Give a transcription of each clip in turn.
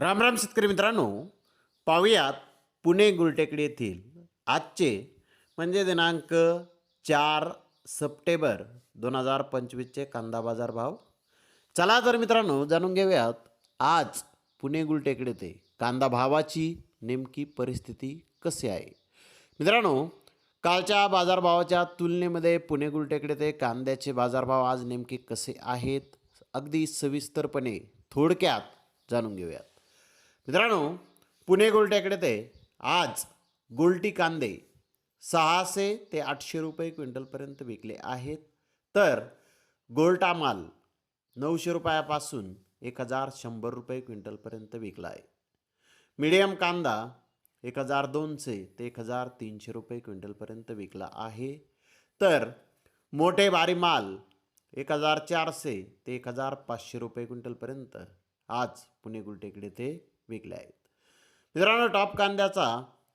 रामराम शेतकरी मित्रांनो पाहुयात पुणे गुलटेकडी येथील आजचे म्हणजे दिनांक चार सप्टेंबर दोन हजार पंचवीसचे कांदा बाजार भाव. चला तर मित्रांनो जाणून घेऊयात आज पुणे गुलटेकडी येथे कांदा भावाची नेमकी परिस्थिती कशी आहे. मित्रांनो कालच्या बाजारभावाच्या तुलनेमध्ये पुणे गुलटेकडे ते कांद्याचे बाजारभाव आज नेमके कसे आहेत अगदी सविस्तरपणे थोडक्यात जाणून घेऊयात. मित्रांनो पुणे गोलट्याकडे ते आज गोलटी कांदे सहाशे ते आठशे रुपये क्विंटलपर्यंत विकले आहेत. तर गोल्टा माल नऊशे रुपयापासून एक हजार शंभर रुपये क्विंटलपर्यंत विकला आहे. मीडियम कांदा एक हजार दोनशे ते एक हजार तीनशे रुपये क्विंटलपर्यंत विकला आहे. तर मोठे भारी माल एक हजार चारशे ते एक हजार पाचशे रुपये क्विंटलपर्यंत आज पुणे गुलटेकडे ते विकले आहेत. मित्रांनो टॉप कांद्याचा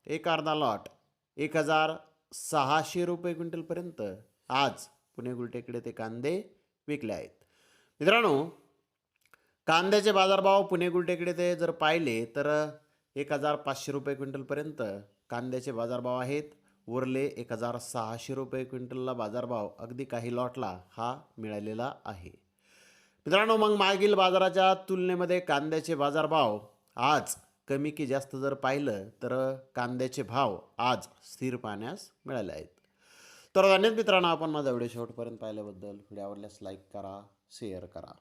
एक अर्धा लॉट एक हजार सहाशे रुपये क्विंटलपर्यंत आज पुणे गुलटेकडे ते कांदे विकले आहेत. मित्रांनो कांद्याचे बाजारभाव पुणे गुलटेकडे ते जर पाहिले तर एक हजार पाचशे रुपये क्विंटलपर्यंत कांद्याचे बाजारभाव आहेत. उरले एक हजार सहाशे रुपये क्विंटलला बाजारभाव अगदी काही लॉटला हा मिळालेला आहे. मित्रांनो मग मागील बाजाराच्या तुलनेमध्ये कांद्याचे बाजारभाव आज कमी की जास्त जर पाहिलं तर कांद्याचे भाव आज स्थिर पाहण्यास मिळाले आहेत. तर धन्यवाद मित्रांनो आपण माझा व्हिडिओ शेवटपर्यंत पाहिल्याबद्दल व्हिडिओ आवडल्यास लाईक करा शेअर करा.